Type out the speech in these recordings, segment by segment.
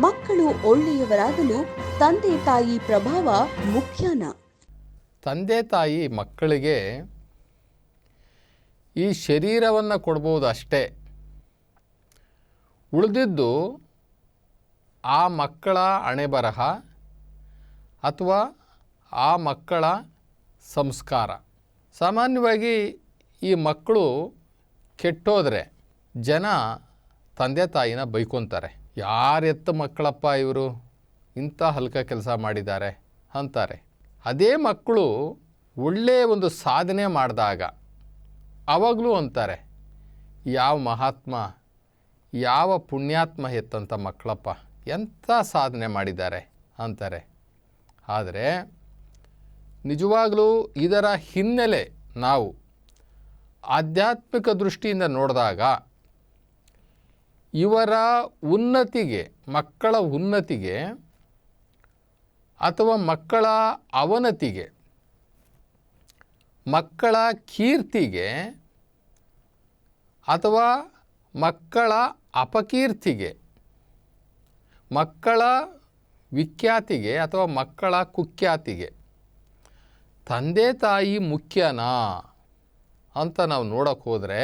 ಮಕ್ಕಳು ಒಳ್ಳೆಯವರಾಗಲು ತಂದೆ ತಾಯಿ ಪ್ರಭಾವ ಮುಖ್ಯನ. ತಂದೆ ತಾಯಿ ಮಕ್ಕಳಿಗೆ ಈ ಶರೀರವನ್ನು ಕೊಡ್ಬೋದು ಅಷ್ಟೇ. ಉಳಿದಿದ್ದು ಆ ಮಕ್ಕಳ ಅಣೆಬರಹ ಅಥವಾ ಆ ಮಕ್ಕಳ ಸಂಸ್ಕಾರ. ಸಾಮಾನ್ಯವಾಗಿ ಈ ಮಕ್ಕಳು ಕೆಟ್ಟೋದ್ರೆ ಜನ ತಂದೆ ತಾಯಿನ ಬೈಕೊತಾರೆ. ಯಾರೆತ್ತ ಮಕ್ಕಳಪ್ಪ ಇವರು? ಇಂಥ ಹಲ್ಕ ಕೆಲಸ ಮಾಡಿದ್ದಾರೆ ಅಂತಾರೆ. ಅದೇ ಮಕ್ಕಳು ಒಳ್ಳೆಯ ಒಂದು ಸಾಧನೆ ಮಾಡಿದಾಗ ಆವಾಗಲೂ ಅಂತಾರೆ, ಯಾವ ಮಹಾತ್ಮ, ಯಾವ ಪುಣ್ಯಾತ್ಮ ಎತ್ತಂಥ ಮಕ್ಕಳಪ್ಪ, ಎಂಥ ಸಾಧನೆ ಮಾಡಿದ್ದಾರೆ? ಅಂತಾರೆ. ಆದರೆ ನಿಜವಾಗಲೂ ಇದರ ಹಿನ್ನೆಲೆ ನಾವು ಆಧ್ಯಾತ್ಮಿಕ ದೃಷ್ಟಿಯಿಂದ ನೋಡಿದಾಗ ಇವರ ಉನ್ನತಿಗೆ, ಮಕ್ಕಳ ಉನ್ನತಿಗೆ ಅಥವಾ ಮಕ್ಕಳ ಅವನತಿಗೆ, ಮಕ್ಕಳ ಕೀರ್ತಿಗೆ ಅಥವಾ ಮಕ್ಕಳ ಅಪಕೀರ್ತಿಗೆ, ಮಕ್ಕಳ ವಿಖ್ಯಾತಿಗೆ ಅಥವಾ ಮಕ್ಕಳ ಕುಖ್ಯಾತಿಗೆ, ತಂದೆ ತಾಯಿ ಮುಖ್ಯನಾ ಅಂತ ನಾವು ನೋಡೋಕ್ಕೆ ಹೋದರೆ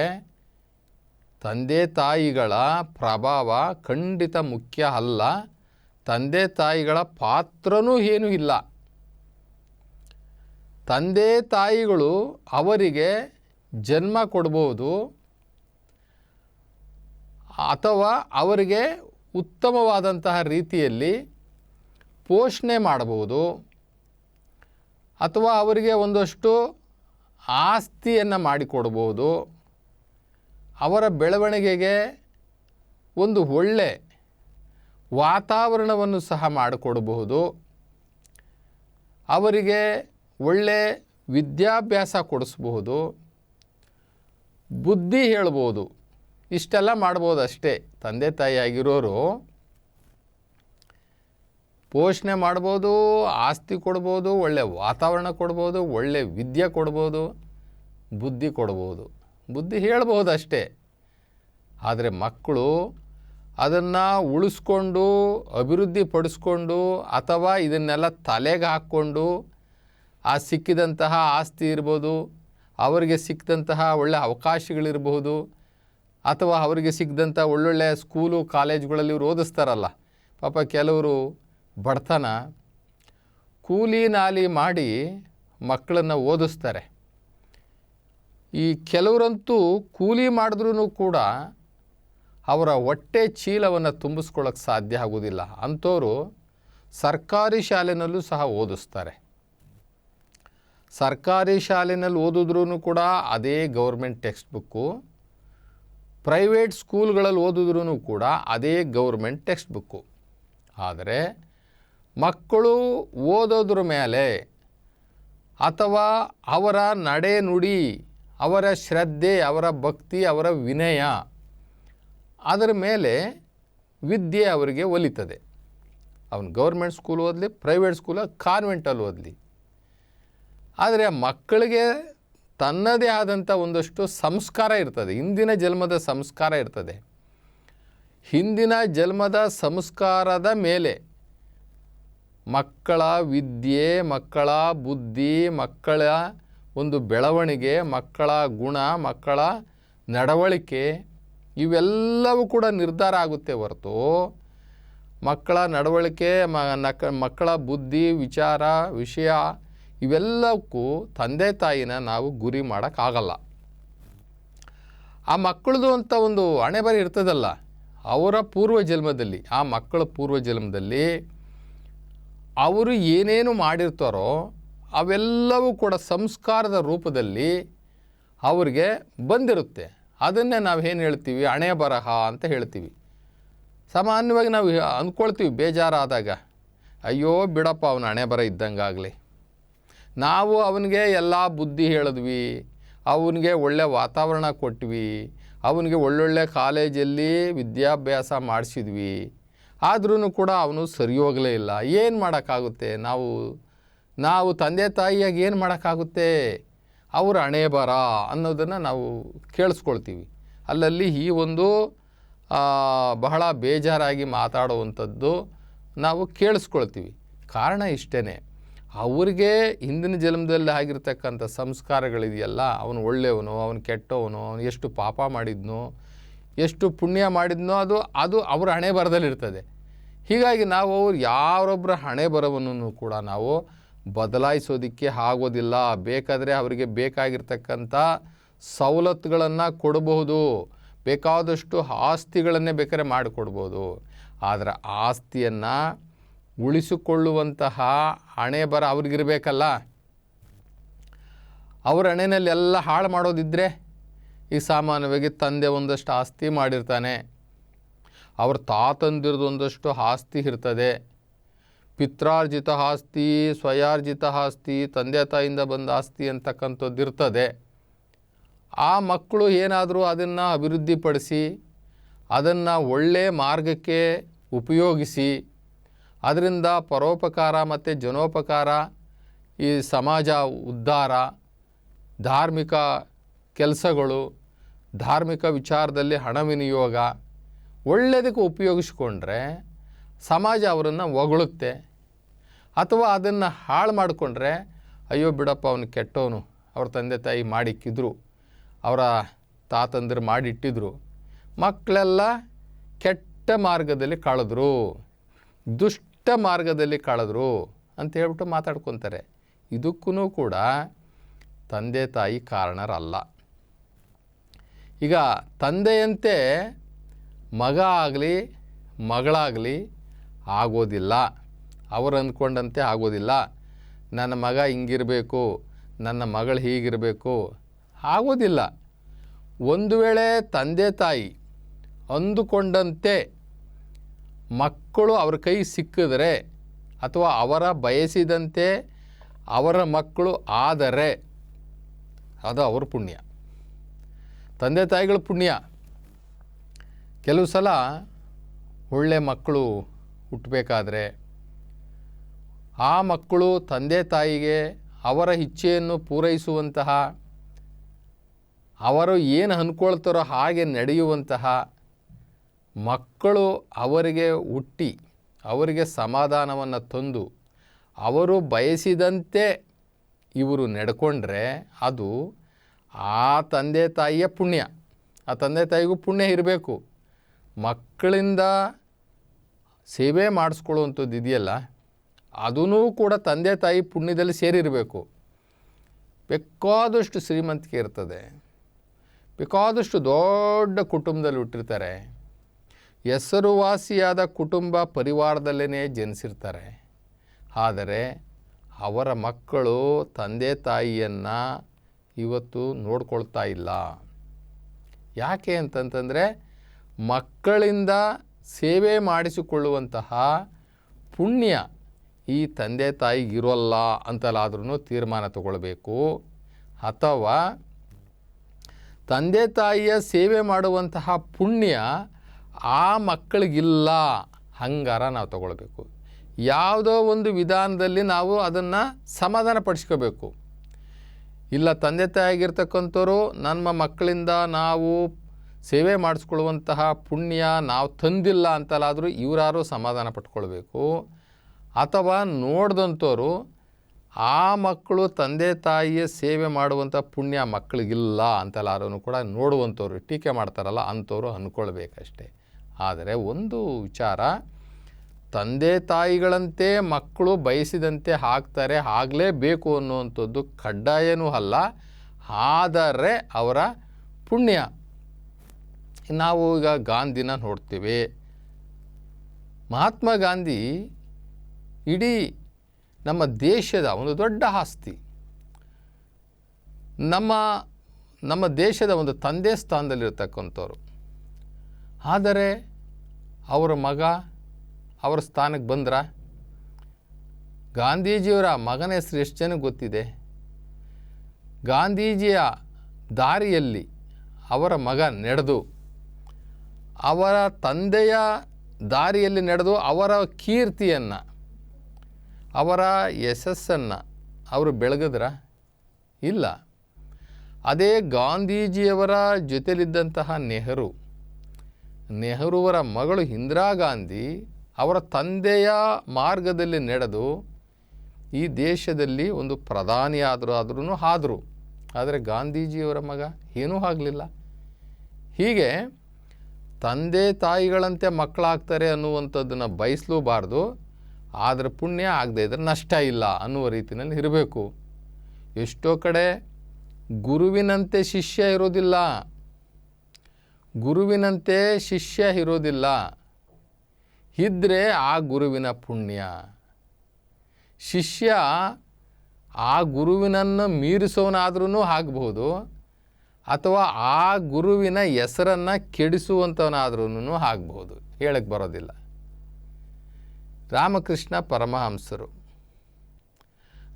ತಂದೆ ತಾಯಿಗಳ ಪ್ರಭಾವ ಖಂಡಿತ ಮುಖ್ಯ ಅಲ್ಲ. ತಂದೆ ತಾಯಿಗಳ ಪಾತ್ರನೂ ಏನೂ ಇಲ್ಲ. ತಂದೆ ತಾಯಿಗಳು ಅವರಿಗೆ ಜನ್ಮ ಕೊಡ್ಬೋದು ಅಥವಾ ಅವರಿಗೆ ಉತ್ತಮವಾದಂತಹ ರೀತಿಯಲ್ಲಿ ಪೋಷಣೆ ಮಾಡಬಹುದು ಅಥವಾ ಅವರಿಗೆ ಒಂದಷ್ಟು ಆಸ್ತಿಯನ್ನು ಮಾಡಿಕೊಡ್ಬೋದು. ಅವರ ಬೆಳವಣಿಗೆಗೆ ಒಂದು ಒಳ್ಳೆ ವಾತಾವರಣವನ್ನು ಸಹ ಮಾಡಿಕೊಡಬಹುದು. ಅವರಿಗೆ ಒಳ್ಳೆ ವಿದ್ಯಾಭ್ಯಾಸ ಕೊಡಿಸ್ಬಹುದು. ಬುದ್ಧಿ ಹೇಳ್ಬೋದು. ಇಷ್ಟೆಲ್ಲ ಮಾಡ್ಬೋದು ಅಷ್ಟೇ. ತಂದೆ ತಾಯಿ ಆಗಿರೋರು ಪೋಷಣೆ ಮಾಡ್ಬೋದು, ಆಸ್ತಿ ಕೊಡ್ಬೋದು, ಒಳ್ಳೆ ವಾತಾವರಣ ಕೊಡ್ಬೋದು, ಒಳ್ಳೆ ವಿದ್ಯೆ ಕೊಡ್ಬೋದು, ಬುದ್ಧಿ ಕೊಡ್ಬೋದು. ಬುದ್ಧಿ ಹೇಳ್ಬೋದು ಅಷ್ಟೇ. ಆದರೆ ಮಕ್ಕಳು ಅದನ್ನು ಉಳಿಸ್ಕೊಂಡು ಅಭಿವೃದ್ಧಿ ಪಡಿಸ್ಕೊಂಡು ಅಥವಾ ಇದನ್ನೆಲ್ಲ ತಲೆಗೆ ಹಾಕ್ಕೊಂಡು ಆ ಸಿಕ್ಕಿದಂತಹ ಆಸ್ತಿ ಇರ್ಬೋದು, ಅವರಿಗೆ ಸಿಕ್ಕಿದಂತಹ ಒಳ್ಳೆ ಅವಕಾಶಗಳಿರಬಹುದು ಅಥವಾ ಅವರಿಗೆ ಸಿಕ್ಕಿದಂಥ ಒಳ್ಳೊಳ್ಳೆ ಸ್ಕೂಲು, ಕಾಲೇಜುಗಳಲ್ಲಿ ಇವ್ರು ಓದಿಸ್ತಾರಲ್ಲ. ಪಾಪ ಕೆಲವರು ಬಡತನ. ಕೂಲಿ ನಾಲಿ ಮಾಡಿ ಮಕ್ಕಳನ್ನು ಓದಿಸ್ತಾರೆ. ಈ ಕೆಲವರಂತೂ ಕೂಲಿ ಮಾಡಿದ್ರೂ ಕೂಡ ಅವರ ಹೊಟ್ಟೆ ಚೀಲವನ್ನು ತುಂಬಿಸ್ಕೊಳ್ಳೋಕ್ಕೆ ಸಾಧ್ಯ ಆಗೋದಿಲ್ಲ. ಅಂಥವರು ಸರ್ಕಾರಿ ಶಾಲೆನಲ್ಲೂ ಸಹ ಓದಿಸ್ತಾರೆ. ಸರ್ಕಾರಿ ಶಾಲೆನಲ್ಲಿ ಓದಿದ್ರೂ ಕೂಡ ಅದೇ ಗೌರ್ಮೆಂಟ್ ಟೆಕ್ಸ್ಟ್ ಬುಕ್ಕು ಪ್ರೈವೇಟ್ ಸ್ಕೂಲ್ಗಳಲ್ಲಿ ಓದಿದ್ರೂ ಕೂಡ ಅದೇ ಗೌರ್ಮೆಂಟ್ ಟೆಕ್ಸ್ಟ್ ಬುಕ್ಕು ಆದರೆ ಮಕ್ಕಳು ಓದೋದ್ರ ಮೇಲೆ ಅಥವಾ ಅವರ ನಡೆ ನುಡಿ ಅವರ ಶ್ರದ್ಧೆ, ಅವರ ಭಕ್ತಿ, ಅವರ ವಿನಯ ಅದರ ಮೇಲೆ ವಿದ್ಯೆ ಅವರಿಗೆ ಒಲಿತದೆ. ಅವನು ಗೌರ್ಮೆಂಟ್ ಸ್ಕೂಲ್ ಓದಲಿ ಪ್ರೈವೇಟ್ ಸ್ಕೂಲ ಕಾನ್ವೆಂಟಲ್ಲಿ ಓದಲಿ. ಆದರೆ ಮಕ್ಕಳಿಗೆ ತನ್ನದೇ ಆದಂಥ ಒಂದಷ್ಟು ಸಂಸ್ಕಾರ ಇರ್ತದೆ. ಹಿಂದಿನ ಜನ್ಮದ ಸಂಸ್ಕಾರ ಇರ್ತದೆ. ಹಿಂದಿನ ಜನ್ಮದ ಸಂಸ್ಕಾರದ ಮೇಲೆ ಮಕ್ಕಳ ವಿದ್ಯೆ, ಮಕ್ಕಳ ಬುದ್ಧಿ, ಮಕ್ಕಳ ಒಂದು ಬೆಳವಣಿಗೆ, ಮಕ್ಕಳ ಗುಣ, ಮಕ್ಕಳ ನಡವಳಿಕೆ ಇವೆಲ್ಲವೂ ಕೂಡ ನಿರ್ಧಾರ ಆಗುತ್ತೆ ಹೊರತು ಮಕ್ಕಳ ನಡವಳಿಕೆ ಮಕ್ಕಳ ಬುದ್ಧಿ, ವಿಚಾರ, ವಿಷಯ ಇವೆಲ್ಲಕ್ಕೂ ತಂದೆ ತಾಯಿನ ನಾವು ಗುರಿ ಮಾಡೋಕ್ಕಾಗಲ್ಲ. ಆ ಮಕ್ಕಳದು ಅಂತ ಒಂದು ಹಣೆಬರ ಇರ್ತದಲ್ಲ, ಅವರ ಪೂರ್ವ ಜನ್ಮದಲ್ಲಿ ಆ ಮಕ್ಕಳ ಪೂರ್ವ ಜನ್ಮದಲ್ಲಿ ಅವರು ಏನೇನು ಮಾಡಿರ್ತಾರೋ ಅವೆಲ್ಲವೂ ಕೂಡ ಸಂಸ್ಕಾರದ ರೂಪದಲ್ಲಿ ಅವರಿಗೆ ಬಂದಿರುತ್ತೆ. ಅದನ್ನೇ ನಾವು ಏನು ಹೇಳ್ತೀವಿ? ಹಣೆ ಬರಹ ಅಂತ ಹೇಳ್ತೀವಿ. ಸಾಮಾನ್ಯವಾಗಿ ನಾವು ಅಂದ್ಕೊಳ್ತೀವಿ ಬೇಜಾರಾದಾಗ. ಅಯ್ಯೋ ಬಿಡಪ್ಪ ಅವನ ಹಣೆ ಬರ ಇದ್ದಂಗಾಗಲಿ. ನಾವು ಅವನಿಗೆ ಎಲ್ಲ ಬುದ್ಧಿ ಹೇಳಿದ್ವಿ. ಅವನಿಗೆ ಒಳ್ಳೆ ವಾತಾವರಣ ಕೊಟ್ವಿ. ಅವನಿಗೆ ಒಳ್ಳೊಳ್ಳೆ ಕಾಲೇಜಲ್ಲಿ ವಿದ್ಯಾಭ್ಯಾಸ ಮಾಡಿಸಿದ್ವಿ. ಆದ್ರೂ ಕೂಡ ಅವನು ಸರಿ ಹೋಗಲೇ ಇಲ್ಲ. ಏನು ಮಾಡೋಕ್ಕಾಗುತ್ತೆ? ನಾವು ನಾವು ತಂದೆ ತಾಯಿಯಾಗಿ ಏನು ಮಾಡೋಕ್ಕಾಗುತ್ತೆ? ಅವ್ರ ಹಣೆ ಬರ ಅನ್ನೋದನ್ನು ನಾವು ಕೇಳಿಸ್ಕೊಳ್ತೀವಿ. ಅಲ್ಲಲ್ಲಿ ಈ ಒಂದು ಬಹಳ ಬೇಜಾರಾಗಿ ಮಾತಾಡುವಂಥದ್ದು ನಾವು ಕೇಳಿಸ್ಕೊಳ್ತೀವಿ. ಕಾರಣ ಇಷ್ಟೇ ಅವ್ರಿಗೆ ಹಿಂದಿನ ಜನ್ಮದಲ್ಲಿ ಆಗಿರ್ತಕ್ಕಂಥ ಸಂಸ್ಕಾರಗಳಿದೆಯಲ್ಲ, ಅವನು ಒಳ್ಳೆಯವನು, ಅವನು ಕೆಟ್ಟವನು, ಅವನು ಎಷ್ಟು ಪಾಪ ಮಾಡಿದ್ನೋ, ಎಷ್ಟು ಪುಣ್ಯ ಮಾಡಿದ್ನೋ ಅದು ಅದು ಅವರ ಹಣೆ ಬರದಲ್ಲಿರ್ತದೆ ಹೀಗಾಗಿ ನಾವು ಅವ್ರು ಯಾರೊಬ್ಬರ ಹಣೆ ಬರವನ್ನು ಕೂಡ ನಾವು ಬದಲಾಯಿಸೋದಕ್ಕೆ ಆಗೋದಿಲ್ಲ. ಬೇಕಾದರೆ ಅವರಿಗೆ ಬೇಕಾಗಿರ್ತಕ್ಕಂಥ ಸವಲತ್ತುಗಳನ್ನು ಕೊಡಬಹುದು. ಬೇಕಾದಷ್ಟು ಆಸ್ತಿಗಳನ್ನೇ ಬೇಕಾದ್ರೆ ಮಾಡಿಕೊಡ್ಬೋದು. ಆದರೆ ಆಸ್ತಿಯನ್ನು ಉಳಿಸಿಕೊಳ್ಳುವಂತಹ ಹಣೆ ಬರ ಅವ್ರಿಗಿರಬೇಕಲ್ಲ. ಅವ್ರ ಹಣೆಯಲ್ಲಿ ಎಲ್ಲ ಹಾಳು ಮಾಡೋದಿದ್ದರೆ ಈ ಸಾಮಾನ್ಯವಾಗಿ ತಂದೆ ಒಂದಷ್ಟು ಆಸ್ತಿ ಮಾಡಿರ್ತಾನೆ. ಅವ್ರ ತಾತಂದಿರದು ಒಂದಷ್ಟು ಆಸ್ತಿ ಇರ್ತದೆ. ಪಿತ್ರಾರ್ಜಿತ ಆಸ್ತಿ ಸ್ವಯಾರ್ಜಿತ ಆಸ್ತಿ ತಂದೆ ತಾಯಿಯಿಂದ ಬಂದ ಆಸ್ತಿ ಅಂತಕ್ಕಂಥದ್ದು ಇರ್ತದೆ ಆ ಮಕ್ಕಳು ಏನಾದರೂ ಅದನ್ನು ಅಭಿವೃದ್ಧಿಪಡಿಸಿ, ಅದನ್ನು ಒಳ್ಳೆಯ ಮಾರ್ಗಕ್ಕೆ ಉಪಯೋಗಿಸಿ, ಅದರಿಂದ ಪರೋಪಕಾರ ಮತ್ತು ಜನೋಪಕಾರ, ಈ ಸಮಾಜ ಉದ್ಧಾರ, ಧಾರ್ಮಿಕ ಕೆಲಸಗಳು, ಧಾರ್ಮಿಕ ವಿಚಾರದಲ್ಲಿ ಹಣ ವಿನಿಯೋಗ ಒಳ್ಳೆಯದಕ್ಕೆ ಉಪಯೋಗಿಸ್ಕೊಂಡ್ರೆ ಸಮಾಜ ಅವರನ್ನು ಹೊಗಳುತ್ತೆ ಅಥವಾ ಅದನ್ನು ಹಾಳು ಮಾಡಿಕೊಂಡ್ರೆ, ಅಯ್ಯೋ ಬಿಡಪ್ಪ, ಅವನು ಕೆಟ್ಟವನು. ಅವ್ರ ತಂದೆ ತಾಯಿ ಮಾಡಿಕ್ಕಿದ್ರು. ಅವರ ತಾತಂದಿರು ಮಾಡಿಟ್ಟಿದ್ರು. ಮಕ್ಕಳೆಲ್ಲ ಕೆಟ್ಟ ಮಾರ್ಗದಲ್ಲಿ ಕಳೆದ್ರು. ದುಷ್ಟ ಮಾರ್ಗದಲ್ಲಿ ಕಳೆದ್ರು. ಅಂತ ಹೇಳ್ಬಿಟ್ಟು ಮಾತಾಡ್ಕೊತಾರೆ. ಇದಕ್ಕೂ ಕೂಡ ತಂದೆ ತಾಯಿ ಕಾರಣರಲ್ಲ. ಈಗ ತಂದೆಯಂತೆ ಮಗ ಆಗಲಿ, ಮಗಳಾಗಲಿ ಆಗೋದಿಲ್ಲ. ಅವರು ಅಂದ್ಕೊಂಡಂತೆ ಆಗೋದಿಲ್ಲ. ನನ್ನ ಮಗ ಹಿಂಗಿರಬೇಕು, ನನ್ನ ಮಗಳು ಹೀಗಿರಬೇಕು, ಆಗೋದಿಲ್ಲ. ಒಂದು ವೇಳೆ ತಂದೆ ತಾಯಿ ಅಂದುಕೊಂಡಂತೆ ಮಕ್ಕಳು ಅವ್ರ ಕೈ ಸಿಕ್ಕಿದ್ರೆ ಅಥವಾ ಅವರ ಬಯಸಿದಂತೆ ಅವರ ಮಕ್ಕಳು ಆದರೆ ಅದು ಅವ್ರ ಪುಣ್ಯ. ತಂದೆ ತಾಯಿಗಳ ಪುಣ್ಯ. ಕೆಲವು ಸಲ ಒಳ್ಳೆ ಮಕ್ಕಳು ಹುಟ್ಟಬೇಕಾದ್ರೆ ಆ ಮಕ್ಕಳು ತಂದೆ ತಾಯಿಗೆ ಅವರ ಇಚ್ಛೆಯನ್ನು ಪೂರೈಸುವಂತಹ, ಅವರು ಏನು ಅಂದ್ಕೊಳ್ತಾರೋ ಹಾಗೆ ನಡೆಯುವಂತಹ ಮಕ್ಕಳು ಅವರಿಗೆ ಹುಟ್ಟಿ, ಅವರಿಗೆ ಸಮಾಧಾನವನ್ನು ತಂದು, ಅವರು ಬಯಸಿದಂತೆ ಇವರು ನಡ್ಕೊಂಡ್ರೆ ಅದು ಆ ತಂದೆ ತಾಯಿಯ ಪುಣ್ಯ. ಆ ತಂದೆ ತಾಯಿಗೂ ಪುಣ್ಯ ಇರಬೇಕು. ಮಕ್ಕಳಿಂದ ಸೇವೆ ಮಾಡಿಸ್ಕೊಳ್ಳುವಂಥದ್ದು ಇದೆಯಲ್ಲ ಅದೂ ಕೂಡ ತಂದೆ ತಾಯಿ ಪುಣ್ಯದಲ್ಲಿ ಸೇರಿರಬೇಕು. ಬೇಕಾದಷ್ಟು ಶ್ರೀಮಂತಿಕೆ ಇರ್ತದೆ. ಬೇಕಾದಷ್ಟು ದೊಡ್ಡ ಕುಟುಂಬದಲ್ಲಿ ಹುಟ್ಟಿರ್ತಾರೆ. ಹೆಸರುವಾಸಿಯಾದ ಕುಟುಂಬ ಪರಿವಾರದಲ್ಲೇ ಜನಿಸಿರ್ತಾರೆ. ಆದರೆ ಅವರ ಮಕ್ಕಳು ತಂದೆ ತಾಯಿಯನ್ನು ಇವತ್ತು ನೋಡ್ಕೊಳ್ತಾ ಇಲ್ಲ. ಯಾಕೆ ಅಂತಂತಂದರೆ ಮಕ್ಕಳಿಂದ ಸೇವೆ ಮಾಡಿಸಿಕೊಳ್ಳುವಂತಹ ಪುಣ್ಯ ಈ ತಂದೆ ತಾಯಿಗೆ ಇರೋಲ್ಲ ಅಂತಲಾದ್ರೂ ತೀರ್ಮಾನ ತಗೊಳ್ಬೇಕು. ಅಥವಾ ತಂದೆ ತಾಯಿಯ ಸೇವೆ ಮಾಡುವಂತಹ ಪುಣ್ಯ ಆ ಮಕ್ಕಳಿಗಿಲ್ಲ ಹಂಗಾರ ನಾವು ತಗೊಳ್ಬೇಕು. ಯಾವುದೋ ಒಂದು ವಿಧಾನದಲ್ಲಿ ನಾವು ಅದನ್ನು ಸಮಾಧಾನ ಪಡಿಸ್ಕೋಬೇಕು ಇಲ್ಲ ತಂದೆ ತಾಯಿಯಾಗಿರ್ತಕ್ಕಂಥವ್ರು ನಮ್ಮ ಮಕ್ಕಳಿಂದ ನಾವು ಸೇವೆ ಮಾಡಿಸ್ಕೊಳ್ಳುವಂತಹ ಪುಣ್ಯ ನಾವು ತಂದಿಲ್ಲ ಅಂತಲಾದರೂ ಇವರಾರು ಸಮಾಧಾನ ಪಟ್ಕೊಳ್ಬೇಕು. ಅಥವಾ ನೋಡ್ದಂಥವ್ರು ಆ ಮಕ್ಕಳು ತಂದೆ ತಾಯಿಯ ಸೇವೆ ಮಾಡುವಂಥ ಪುಣ್ಯ ಮಕ್ಕಳಿಗಿಲ್ಲ ಅಂತಲಾರೂ ಕೂಡ ನೋಡುವಂಥವ್ರು ಟೀಕೆ ಮಾಡ್ತಾರಲ್ಲ ಅಂಥವ್ರು ಅಂದ್ಕೊಳ್ಬೇಕಷ್ಟೆ ಆದರೆ ಒಂದು ವಿಚಾರ, ತಂದೆ ತಾಯಿಗಳಂತೆ ಮಕ್ಕಳು ಬಯಸಿದಂತೆ ಹಾಕ್ತಾರೆ ಆಗಲೇಬೇಕು ಅನ್ನುವಂಥದ್ದು ಕಡ್ಡಾಯನೂ ಅಲ್ಲ, ಆದರೆ ಅವರ ಪುಣ್ಯ ನಾವು ಈಗ ಗಾಂಧಿನ ನೋಡ್ತೇವೆ. ಮಹಾತ್ಮ ಗಾಂಧಿ ಇಡೀ ನಮ್ಮ ದೇಶದ ಒಂದು ದೊಡ್ಡ ಆಸ್ತಿ. ನಮ್ಮ ನಮ್ಮ ದೇಶದ ಒಂದು ತಂದೆ ಸ್ಥಾನದಲ್ಲಿರ್ತಕ್ಕಂಥವ್ರು. ಆದರೆ ಅವರ ಮಗ ಅವರ ಸ್ಥಾನಕ್ಕೆ ಬಂದ್ರ? ಗಾಂಧೀಜಿಯವರ ಮಗನ ಹೆಸರು ಎಷ್ಟು ಜನಕ್ಕೆ ಗೊತ್ತಿದೆ? ಗಾಂಧೀಜಿಯ ದಾರಿಯಲ್ಲಿ ಅವರ ಮಗ ನಡೆದು ಅವರ ತಂದೆಯ ದಾರಿಯಲ್ಲಿ ನಡೆದು ಅವರ ಕೀರ್ತಿಯನ್ನು, ಅವರ ಯಶಸ್ಸನ್ನು ಅವರು ಬೆಳಗಿದ್ರ? ಇಲ್ಲ. ಅದೇ ಗಾಂಧೀಜಿಯವರ ಜೊತೆಯಲ್ಲಿದ್ದಂತಹ ನೆಹರು, ನೆಹರುವರ ಮಗಳು ಇಂದಿರಾ ಗಾಂಧಿ ಅವರ ತಂದೆಯ ಮಾರ್ಗದಲ್ಲಿ ನಡೆದು ಈ ದೇಶದಲ್ಲಿ ಒಂದು ಪ್ರಧಾನಿ ಆದರೂ ಆದ್ರೂ ಆದರು. ಆದರೆ ಗಾಂಧೀಜಿಯವರ ಮಗ ಏನೂ ಆಗಲಿಲ್ಲ. ಹೀಗೆ ತಂದೆ ತಾಯಿಗಳಂತೆ ಮಕ್ಕಳಾಗ್ತಾರೆ ಅನ್ನುವಂಥದ್ದನ್ನು ಬಯಸಲೂಬಾರ್ದು. ಆದರೆ ಪುಣ್ಯ ಆಗದೇ ಇದ್ದರೆ ನಷ್ಟ ಇಲ್ಲ ಅನ್ನುವ ರೀತಿಯಲ್ಲಿ ಇರಬೇಕು. ಎಷ್ಟೋ ಕಡೆ ಗುರುವಿನಂತೆ ಶಿಷ್ಯ ಇರೋದಿಲ್ಲ. ಗುರುವಿನಂತೆ ಶಿಷ್ಯ ಇರೋದಿಲ್ಲ. ಇದ್ದರೆ ಆ ಗುರುವಿನ ಪುಣ್ಯ. ಶಿಷ್ಯ ಆ ಗುರುವಿನನ್ನು ಮೀರಿಸೋನಾದ್ರೂ ಆಗಬಹುದು. ಅಥವಾ ಆ ಗುರುವಿನ ಹೆಸರನ್ನು ಕೆಡಿಸುವಂಥವನಾದ್ರೂ ಆಗ್ಬೋದು ಹೇಳಕ್ಕೆ ಬರೋದಿಲ್ಲ. ರಾಮಕೃಷ್ಣ ಪರಮಹಂಸರು.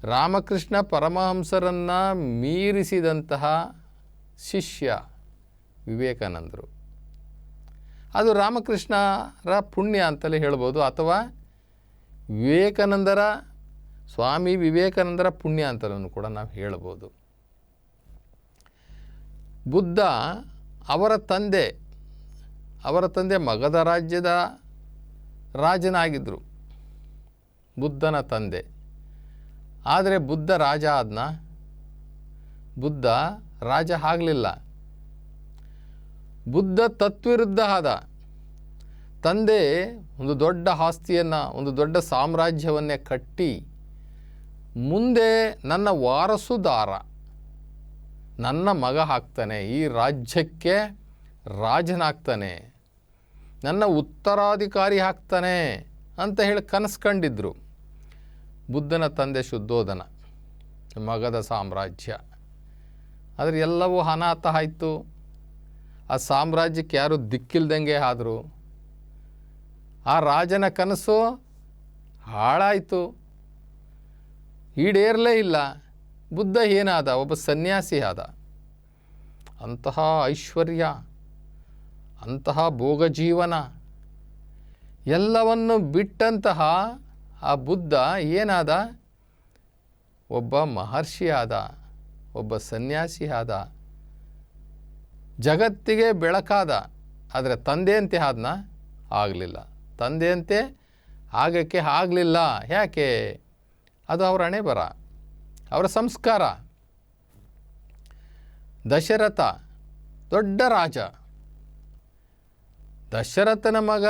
ರಾಮಕೃಷ್ಣ ಪರಮಹಂಸರನ್ನು ಮೀರಿಸಿದಂತಹ ಶಿಷ್ಯ ವಿವೇಕಾನಂದರು. ಅದು ರಾಮಕೃಷ್ಣರ ಪುಣ್ಯ ಅಂತಲೇ ಹೇಳ್ಬೋದು, ಅಥವಾ ವಿವೇಕಾನಂದರ, ಸ್ವಾಮಿ ವಿವೇಕಾನಂದರ ಪುಣ್ಯ ಅಂತಲೂ ಕೂಡ ನಾವು ಹೇಳ್ಬೋದು. ಬುದ್ಧ ಅವರ ತಂದೆ ಅವರ ತಂದೆ ಮಗಧ ರಾಜ್ಯದ ರಾಜನಾಗಿದ್ದರು ಬುದ್ಧನ ತಂದೆ. ಆದರೆ ಬುದ್ಧ ರಾಜ ಆದನ, ಬುದ್ಧ ರಾಜ ಆಗಲಿಲ್ಲ. ಬುದ್ಧ ತತ್ವಿರುದ್ಧ ಆದ. ತಂದೆ ಒಂದು ದೊಡ್ಡ ಆಸ್ತಿಯನ್ನು, ಒಂದು ದೊಡ್ಡ ಸಾಮ್ರಾಜ್ಯವನ್ನೇ ಕಟ್ಟಿ ಮುಂದೆ ನನ್ನ ವಾರಸುದಾರ. ನನ್ನ ಮಗ ಹಾಕ್ತಾನೆ, ಈ ರಾಜ್ಯಕ್ಕೆ ರಾಜನಾಗ್ತಾನೆ, ನನ್ನ ಉತ್ತರಾಧಿಕಾರಿ ಹಾಕ್ತಾನೆ ಅಂತ ಹೇಳಿ ಕನಸು ಕಂಡಿದ್ರು ಬುದ್ಧನ ತಂದೆ ಶುದ್ಧೋಧನ ಮಗದ ಸಾಮ್ರಾಜ್ಯ. ಆದರೆ ಎಲ್ಲವೂ ಅನಾಥ ಆಯಿತು. ಆ ಸಾಮ್ರಾಜ್ಯಕ್ಕೆ ಯಾರು ದಿಕ್ಕಿಲ್ದಂಗೆ ಆದರು. ಆ ರಾಜನ ಕನಸು ಹಾಳಾಯಿತು. ಈಡೇರಲೇ ಇಲ್ಲ. ಬುದ್ಧ ಏನಾದ? ಒಬ್ಬ ಸನ್ಯಾಸಿ ಆದ. ಅಂತಹ ಐಶ್ವರ್ಯ, ಅಂತಹ ಭೋಗ ಜೀವನ ಎಲ್ಲವನ್ನು ಬಿಟ್ಟಂತಹ ಆ ಬುದ್ಧ ಏನಾದ? ಒಬ್ಬ ಮಹರ್ಷಿ ಆದ, ಒಬ್ಬ ಸನ್ಯಾಸಿ ಆದ. ಜಗತ್ತಿಗೆ ಬೆಳಕಾದ, ಆದರೆ ತಂದೆಯಂತೆ ಆದನ? ಆಗಲಿಲ್ಲ. ತಂದೆಯಂತೆ ಆಗಕ್ಕೆ ಆಗಲಿಲ್ಲ. ಯಾಕೆ? ಅದು ಅವರ ಹಣೆ ಬರ ಅವರ ಸಂಸ್ಕಾರ. ದಶರಥ, ದೊಡ್ಡ ರಾಜ. ದಶರಥನ ಮಗ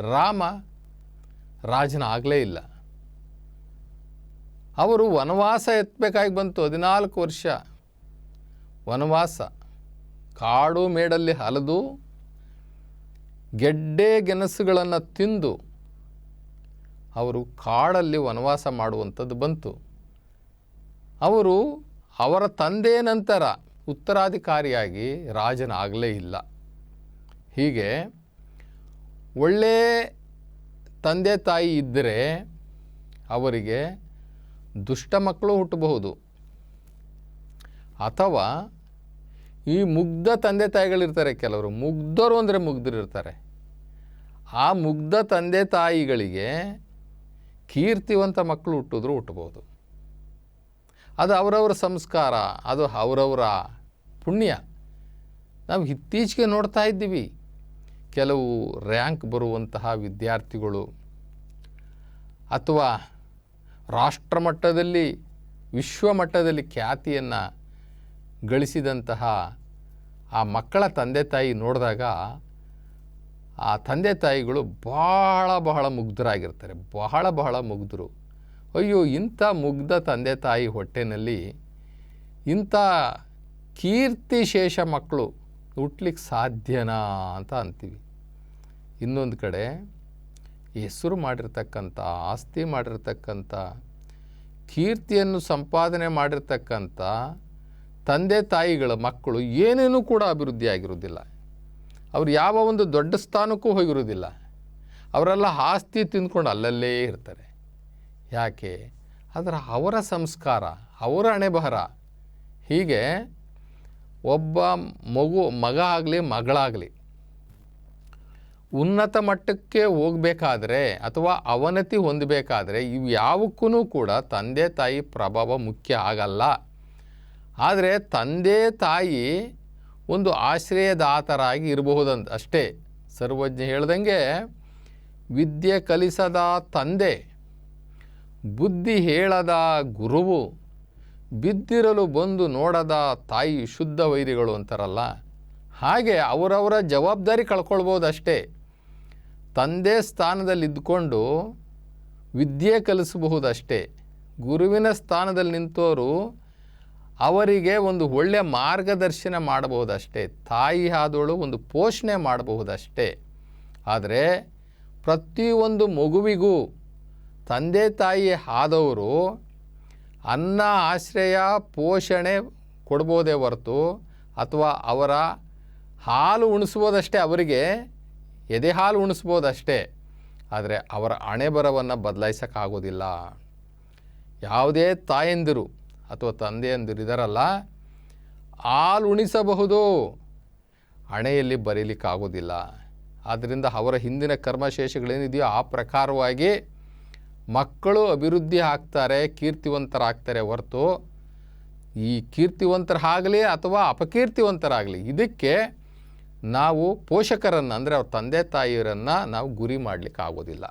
ರಾಮ ರಾಜನ ಆಗಲೇ ಇಲ್ಲ. ಅವರು ವನವಾಸ ಎತ್ತಬೇಕಾಗಿ ಬಂತು ಹದಿನಾಲ್ಕು ವರ್ಷ. ವನವಾಸ, ಕಾಡು ಮೇಡಲ್ಲಿ ಹಲದು, ಗೆಡ್ಡೆ ಗೆಣಸುಗಳನ್ನು ತಿಂದು, ಅವರು ಕಾಡಲ್ಲಿ ವನವಾಸ ಮಾಡುವಂಥದ್ದು ಬಂತು. ಅವರು ಅವರ ತಂದೆ ನಂತರ ಉತ್ತರಾಧಿಕಾರಿಯಾಗಿ ರಾಜನಾಗಲೇ ಇಲ್ಲ. ಹೀಗೆ ಒಳ್ಳೆ ತಂದೆ ತಾಯಿ ಇದ್ದರೆ ಅವರಿಗೆ ದುಷ್ಟ ಮಕ್ಕಳು ಹುಟ್ಟಬಹುದು. ಅಥವಾ ಈ ಮುಗ್ಧ ತಂದೆ ತಾಯಿಗಳಿರ್ತಾರೆ ಕೆಲವರು, ಮುಗ್ಧರು ಅಂದರೆ ಮುಗ್ಧರಿರ್ತಾರೆ ಆ ಮುಗ್ಧ ತಂದೆ ತಾಯಿಗಳಿಗೆ ಕೀರ್ತಿವಂತ ಮಕ್ಕಳು ಹುಟ್ಟಿದ್ರು ಹುಟ್ಟಬಹುದು. ಅದು ಅವರವರ ಸಂಸ್ಕಾರ, ಅದು ಅವರವರ ಪುಣ್ಯ. ನಾವು ಇತ್ತೀಚೆಗೆ ನೋಡ್ತಾ ಇದ್ದೀವಿ, ಕೆಲವು ರ್ಯಾಂಕ್ ಬರುವಂತಹ ವಿದ್ಯಾರ್ಥಿಗಳು ಅಥವಾ ರಾಷ್ಟ್ರಮಟ್ಟದಲ್ಲಿ ವಿಶ್ವಮಟ್ಟದಲ್ಲಿ ಖ್ಯಾತಿಯನ್ನು ಗಳಿಸಿದಂತಹ ಆ ಮಕ್ಕಳ ತಂದೆ ತಾಯಿ ನೋಡಿದಾಗ, ಆ ತಂದೆ ತಾಯಿಗಳು ಬಹಳ ಬಹಳ ಮುಗ್ಧರಾಗಿರ್ತಾರೆ, ಬಹಳ ಬಹಳ ಮುಗ್ಧರು. ಅಯ್ಯೋ, ಇಂಥ ಮುಗ್ಧ ತಂದೆ ತಾಯಿ ಹೊಟ್ಟೆನಲ್ಲಿ, ಇಂಥ ಕೀರ್ತಿಶೇಷ ಮಕ್ಕಳು ಹುಟ್ಲಿಕ್ಕೆ ಸಾಧ್ಯನಾ ಅಂತ ಅಂತೀವಿ. ಇನ್ನೊಂದು ಕಡೆ ಹೆಸರು ಮಾಡಿರ್ತಕ್ಕಂಥ, ಆಸ್ತಿ ಮಾಡಿರ್ತಕ್ಕಂಥ, ಕೀರ್ತಿಯನ್ನು ಸಂಪಾದನೆ ಮಾಡಿರ್ತಕ್ಕಂಥ ತಂದೆ ತಾಯಿಗಳ ಮಕ್ಕಳು ಏನೇನೂ ಕೂಡ ಅಭಿವೃದ್ಧಿ ಆಗಿರೋದಿಲ್ಲ ಅವ್ರು ಯಾವ ಒಂದು ದೊಡ್ಡ ಸ್ಥಾನಕ್ಕೂ ಹೋಗಿರೋದಿಲ್ಲ ಅವರೆಲ್ಲ ಆಸ್ತಿ ತಿಂದ್ಕೊಂಡು ಅಲ್ಲಲ್ಲೇ ಇರ್ತಾರೆ. ಯಾಕೆ? ಅದರ ಅವರ ಸಂಸ್ಕಾರ, ಅವರ ಅಣೆಬಹರ ಹೀಗೆ ಒಬ್ಬ ಮಗು, ಮಗ ಆಗಲಿ, ಮಗಳಾಗಲಿ, ಉನ್ನತ ಮಟ್ಟಕ್ಕೆ ಹೋಗಬೇಕಾದ್ರೆ ಅಥವಾ ಅವನತಿ ಹೊಂದಬೇಕಾದ್ರೆ ಇವು ಯಾವಕ್ಕೂ ಕೂಡ ತಂದೆ, ತಾಯಿ ಪ್ರಭಾವ ಮುಖ್ಯ ಆಗಲ್ಲ. ಆದರೆ ತಂದೆ, ತಾಯಿ ಒಂದು ಆಶ್ರಯದಾತರಾಗಿ ಇರಬಹುದಂತ ಅಷ್ಟೇ. ಸರ್ವಜ್ಞ ಹೇಳ್ದಂಗೆ, ವಿದ್ಯೆ ಕಲಿಸದ ತಂದೆ ಬುದ್ಧಿ ಹೇಳದ ಗುರುವು ಬಿದ್ದಿರಲು ಬಂದು ನೋಡದ ತಾಯಿ ಶುದ್ಧ ವೈರಿಗಳು ಅಂತಾರಲ್ಲ, ಹಾಗೆ ಅವರವರ ಜವಾಬ್ದಾರಿ ಕಳ್ಕೊಳ್ಬೋದು ಅಷ್ಟೇ ತಂದೆ ಸ್ಥಾನದಲ್ಲಿ ಇದ್ದುಕೊಂಡು ವಿದ್ಯೆ ಕಲಿಸಬಹುದಷ್ಟೇ. ಗುರುವಿನ ಸ್ಥಾನದಲ್ಲಿ ನಿಂತವರು ಅವರಿಗೆ ಒಂದು ಒಳ್ಳೆಯ ಮಾರ್ಗದರ್ಶನ ಮಾಡಬಹುದಷ್ಟೇ. ತಾಯಿ ಆದವಳು ಒಂದು ಪೋಷಣೆ ಮಾಡಬಹುದಷ್ಟೇ. ಆದರೆ ಪ್ರತಿಯೊಂದು ಮಗುವಿಗೂ ತಂದೆ ತಾಯಿ ಆದವರು ಅನ್ನ ಆಶ್ರಯ ಪೋಷಣೆ ಕೊಡ್ಬೋದೇ ಹೊರತು ಅಥವಾ ಅವರ ಹಾಲು ಉಣಿಸ್ಬೋದಷ್ಟೇ ಅವರಿಗೆ ಎದೆ ಹಾಲು ಉಣಿಸ್ಬೋದಷ್ಟೇ ಆದರೆ ಅವರ ಹಣೆ ಬರವನ್ನು ಬದಲಾಯಿಸೋಕ್ಕಾಗೋದಿಲ್ಲ. ಯಾವುದೇ ತಾಯಂದಿರು ಅಥವಾ ತಂದೆಯಂದಿರು ಇದಾರಲ್ಲ, ಹಾಲು ಉಣಿಸಬಹುದು, ಹಣೆಯಲ್ಲಿ ಬರೀಲಿಕ್ಕಾಗೋದಿಲ್ಲ. ಆದ್ದರಿಂದ ಅವರ ಹಿಂದಿನ ಕರ್ಮಶೇಷಗಳೇನಿದೆಯೋ ಆ ಪ್ರಕಾರವಾಗಿ ಮಕ್ಕಳು ಅಭಿವೃದ್ಧಿ ಆಗ್ತಾರೆ, ಕೀರ್ತಿವಂತರಾಗ್ತಾರೆ ಹೊರತು ಈ ಕೀರ್ತಿವಂತರಾಗಲಿ ಅಥವಾ ಅಪಕೀರ್ತಿವಂತರಾಗಲಿ, ಇದಕ್ಕೆ ನಾವು ಪೋಷಕರನ್ನು, ಅಂದರೆ ಅವ್ರ ತಂದೆ ತಾಯಿಯರನ್ನು ನಾವು ಗುರಿ ಮಾಡಲಿಕ್ಕೆ ಆಗೋದಿಲ್ಲ.